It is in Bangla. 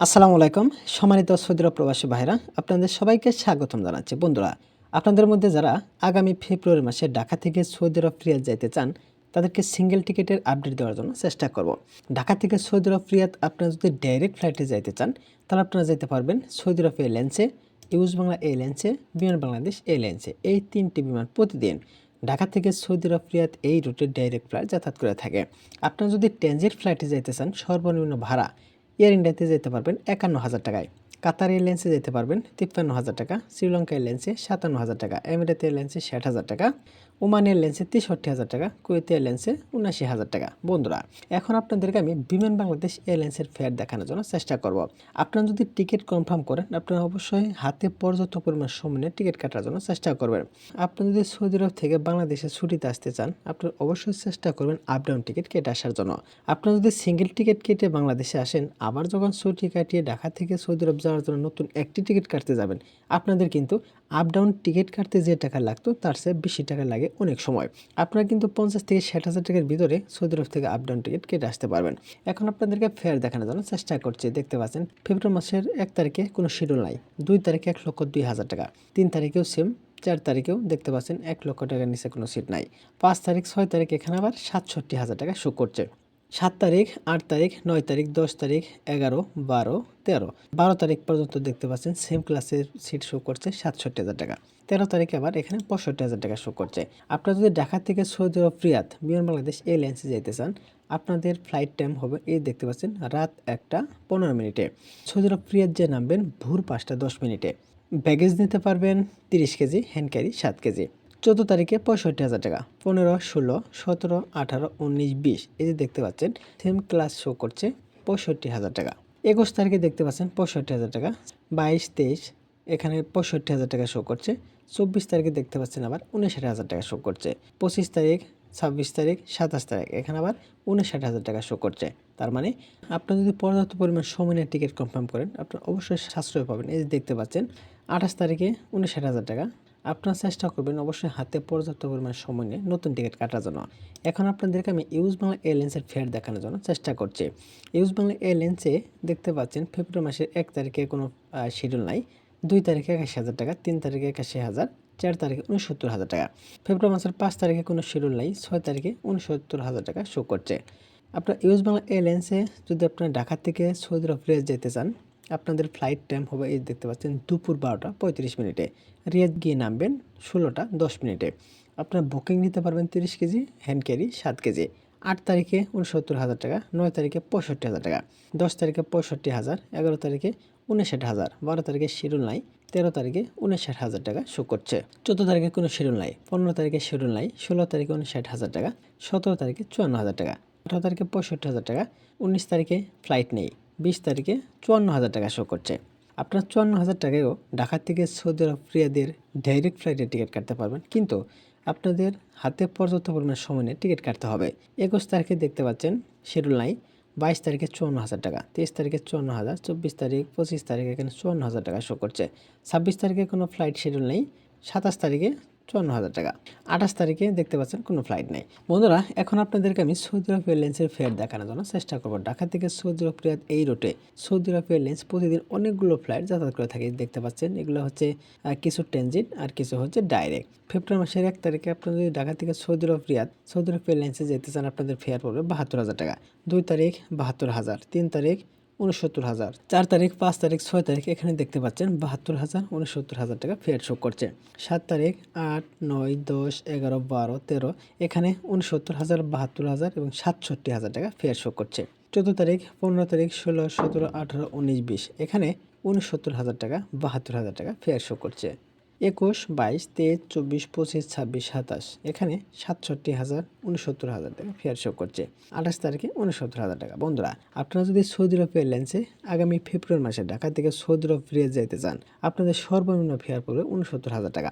আসসালামু আলাইকুম, সম্মানিত সৌদির প্রবাসী ভাইরা আপনাদের সবাইকে স্বাগতম জানাচ্ছি। বন্ধুরা, আপনাদের মধ্যে যারা আগামী ফেব্রুয়ারি মাসে ঢাকা থেকে সৌদি আরব রিয়াদ যাইতে চান, তাদেরকে সিঙ্গেল টিকিটের আপডেট দেওয়ার জন্য চেষ্টা করব। ঢাকা থেকে সৌদি আরব রিয়াদ আপনারা যদি ডাইরেক্ট ফ্লাইটে যাইতে চান, তাহলে আপনারা যেতে পারবেন সৌদি আরব এয়ারলাইন্সে ইউজ বাংলা এয়ারলাইন্সে, বিমান বাংলাদেশ এয়ারলাইন্সে। এই তিনটি বিমান প্রতিদিন ঢাকা থেকে সৌদি আরব রিয়াদ এই রুটে ডাইরেক্ট ফ্লাইট যাতায়াত করে থাকে। আপনারা যদি ট্রানজিট ফ্লাইটে যাইতে চান, সর্বনিম্ন ভাড়া এয়ার ইন্ডিয়াতে যেতে পারবেন একান্ন হাজার টাকায়। কাতার এয়ারলাইন্সে যেতে পারবেন তিপ্পান্ন হাজার টাকা শ্রীলঙ্কা এয়ারলাইন্সে সাতান্ন হাজার টাকা এমিরেট এয়ারলাইন্সে ষাট হাজার টাকা ওমান এয়ারলাইন্সে তেষট্টি হাজার টাকা কুয়েত এয়ারলাইন্সে উনাশি হাজার টাকা। বন্ধুরা, এখন আপনাদেরকে আমি বিমান বাংলাদেশ এয়ারলাইন্সের ফেয়ার দেখানোর জন্য চেষ্টা করব। আপনারা যদি টিকিট কনফার্ম করেন, আপনারা অবশ্যই হাতে পর্যাপ্ত পরিমাণ সময় নিয়ে টিকিট কাটার জন্য চেষ্টা করবেন। আপনি যদি সৌদি আরব থেকে বাংলাদেশে ছুটিতে আসতে চান, আপনারা অবশ্যই চেষ্টা করবেন আপ ডাউন টিকিট কেটে আসার জন্য। আপনারা যদি সিঙ্গেল টিকিট কেটে বাংলাদেশে আসেন, আবার যখন ছুটি কাটিয়ে ঢাকা থেকে সৌদি আরব জন্য নতুন একটি টিকিট কাটতে যাবেন। আপনাদের কিন্তু আপ ডাউন টিকিট কাটতে যে টাকা লাগতো, তার চেয়ে বেশি টাকা লাগে অনেক সময়। আপনারা কিন্তু পঞ্চাশ থেকে ষাট হাজার টাকার ভিতরে সৌদি আরব থেকে আপ ডাউন টিকিট কেটে আসতে পারবেন। এখন আপনাদেরকে ফেয়ার দেখানোর জন্য চেষ্টা করছি। দেখতে পাচ্ছেন ফেব্রুয়ারি মাসের এক তারিখে কোনো শিডিউল নাই। দুই তারিখে এক লক্ষ দুই হাজার টাকা, তিন তারিখেও সেম চার তারিখেও দেখতে পাচ্ছেন এক লক্ষ টাকার নিচে কোনো সিট নাই। পাঁচ তারিখ, ছয় তারিখ, এখানে আবার সাতষট্টি হাজার টাকা শো করছে। সাত তারিখ, আট তারিখ, নয় তারিখ, দশ তারিখ, এগারো, বারো, তেরো। বারো তারিখ পর্যন্ত দেখতে পাচ্ছেন সেম ক্লাসের সিট শো করছে সাতষট্টি হাজার টাকা। তেরো তারিখে আবার এখানে পঁয়ষট্টি হাজার টাকা শো করছে। আপনারা যদি ঢাকা থেকে সৌদি আরব, রিয়াদ বিমান বাংলাদেশ, এয়ারলাইন্সে যেতে চান, আপনাদের ফ্লাইট টাইম হবে এই দেখতে পাচ্ছেন রাত একটা পনেরো মিনিটে। সৌদি আরব যে নামবেন, ভোর পাঁচটা দশ মিনিটে। ব্যাগেজ নিতে পারবেন তিরিশ কেজি হ্যান্ড ক্যারি সাত কেজি। চোদ্দ তারিখে পঁয়ষট্টি হাজার টাকা। পনেরো, ষোলো, সতেরো, আঠারো, উনিশ, বিশ, এই যে দেখতে পাচ্ছেন সেম ক্লাস শো করছে পঁয়ষট্টি হাজার টাকা। একুশ তারিখে দেখতে পাচ্ছেন পঁয়ষট্টি হাজার টাকা। বাইশ, তেইশ, এখানে পঁয়ষট্টি হাজার টাকা শো করছে। চব্বিশ তারিখে দেখতে পাচ্ছেন আবার উনষাট হাজার টাকা শো করছে। পঁচিশ তারিখ, ছাব্বিশ তারিখ, সাতাশ তারিখ, এখানে আবার উনষাট হাজার টাকা শো করছে। তার মানে আপনার যদি পর্যাপ্ত পরিমাণ সময় টিকিট কনফার্ম করেন, আপনার অবশ্যই সাশ্রয় পাবেন। এই যে দেখতে পাচ্ছেন, আঠাশ তারিখে উনষাট হাজার টাকা আপনারা চেষ্টা করবেন অবশ্যই হাতে পর্যাপ্ত পরিমাণ সময় নিয়ে নতুন টিকিট কাটার জন্য। এখন আপনাদেরকে আমি ইউজ বাংলা এয়ারলাইন্সের ফেয়ার দেখানোর জন্য চেষ্টা করছি। ইউজ বাংলা এয়ারলাইন্সে দেখতে পাচ্ছেন ফেব্রুয়ারি মাসের এক তারিখে কোনো শিডিউল নাই। দুই তারিখে একাশি হাজার টাকা, তিন তারিখে একাশি হাজার, চার তারিখে উনসত্তর হাজার টাকা। ফেব্রুয়ারি মাসের পাঁচ তারিখে কোনো শিডিউল নাই, ছয় তারিখে উনসত্তর হাজার টাকা শো করছে। আপনার ইউজ বাংলা এয়ারলাইন্সে যদি আপনার ঢাকা থেকে সৌদি আরব যেতে চান আপনাদের ফ্লাইট টাইম হবে এই দেখতে পাচ্ছেন দুপুর বারোটা পঁয়ত্রিশ মিনিটে। রিয়াদ গিয়ে নামবেন ষোলোটা দশ মিনিটে। আপনার বুকিং নিতে পারবেন তিরিশ কেজি হ্যান্ড ক্যারি সাত কেজি। আট তারিখে উনসত্তর হাজার টাকা, নয় তারিখে পঁয়ষট্টি হাজার টাকা। দশ তারিখে পঁয়ষট্টি হাজার, এগারো তারিখে উনষাট হাজার, বারো তারিখে শিডিউল নাই তেরো তারিখে উনষাট হাজার টাকা শো করছে। চোদ্দ তারিখে কোনো শিডিউল নাই পনেরো তারিখে শিডিউল নাই ষোলো তারিখে উনষাট হাজার টাকা, সতেরো তারিখে চুয়ান্ন হাজার টাকা, আঠারো তারিখে পঁয়ষট্টি হাজার টাকা, উনিশ তারিখে ফ্লাইট নেই। বিশ তারিখে চুয়ান্ন হাজার টাকা শো করছে। আপনার চুয়ান্ন হাজার টাকায়ও ঢাকা থেকে সৌদি আরব রিয়াদের ডাইরেক্ট ফ্লাইটের টিকিট কাটতে পারবেন। কিন্তু আপনাদের হাতে পর্যাপ্ত পরিমাণ সময় নিয়ে টিকিট কাটতে হবে। একুশ তারিখে দেখতে পাচ্ছেন শিডিউল নাই, বাইশ তারিখে চুয়ান্ন হাজার টাকা, তেইশ তারিখে চুয়ান্ন হাজার, চব্বিশ তারিখ, পঁচিশ তারিখে এখানে চুয়ান্ন হাজার টাকা শো করছে। ছাব্বিশ তারিখে কোনো ফ্লাইট শিডিউল নেই, সাতাশ তারিখে চুয়ান্ন হাজার টাকা। আঠাশ তারিখে দেখতে পাচ্ছেন কোনো ফ্লাইট নেই। বন্ধুরা, এখন আপনাদেরকে আমি সৌদি আরব এয়ারলাইন্সের ফেয়ার দেখানোর জন্য চেষ্টা করব। ঢাকা থেকে সৌদি আরব রিয়াদ এই রুটে সৌদি আরব এয়ারলাইন্স প্রতিদিন অনেকগুলো ফ্লাইট যাতায়াত করে থাকে। দেখতে পাচ্ছেন, এগুলো হচ্ছে কিছু ট্রানজিট আর কিছু হচ্ছে ডাইরেক্ট ফেব্রুয়ারি মাসের এক তারিখে আপনারা যদি ঢাকা থেকে Saudi Arab Riyadh Saudi Arab এয়ারলাইন্সে যেতে চান, আপনাদের ফেয়ার পড়বে বাহাত্তর হাজার টাকা। দুই তারিখ বাহাত্তর হাজার, তিন তারিখ উনসত্তর হাজার। চার তারিখ, পাঁচ তারিখ, ছয় তারিখ এখানে দেখতে পাচ্ছেন বাহাত্তর হাজার উনসত্তর হাজার টাকা ফেয়ার শো করছে। সাত তারিখ, আট, নয়, দশ, এগারো, বারো, তেরো এখানে উনসত্তর হাজার, বাহাত্তর হাজার এবং সাতষট্টি হাজার টাকা ফেয়ার শো করছে। চোদ্দ তারিখ, পনেরো তারিখ, ষোলো, সতেরো, আঠারো, উনিশ, বিশ এখানে উনসত্তর হাজার টাকা, বাহাত্তর হাজার টাকা ফেয়ার শো করছে। একুশ, বাইশ, তেইশ, চব্বিশ, পঁচিশ, ছাব্বিশ, সাতাশ। এখানে সাতষট্টি হাজার উনসত্তর হাজার টাকা ফেয়ার শো করছে। আঠাশ তারিখে উনসত্তর হাজার টাকা। বন্ধুরা, আপনারা যদি সৌদি আরব এয়ারলাইন্সে আগামী ফেব্রুয়ারি মাসে ঢাকা থেকে সৌদি আরব ফিরে যেতে চান, আপনাদের সর্বনিম্ন ফেয়ার পড়বে উনসত্তর হাজার টাকা।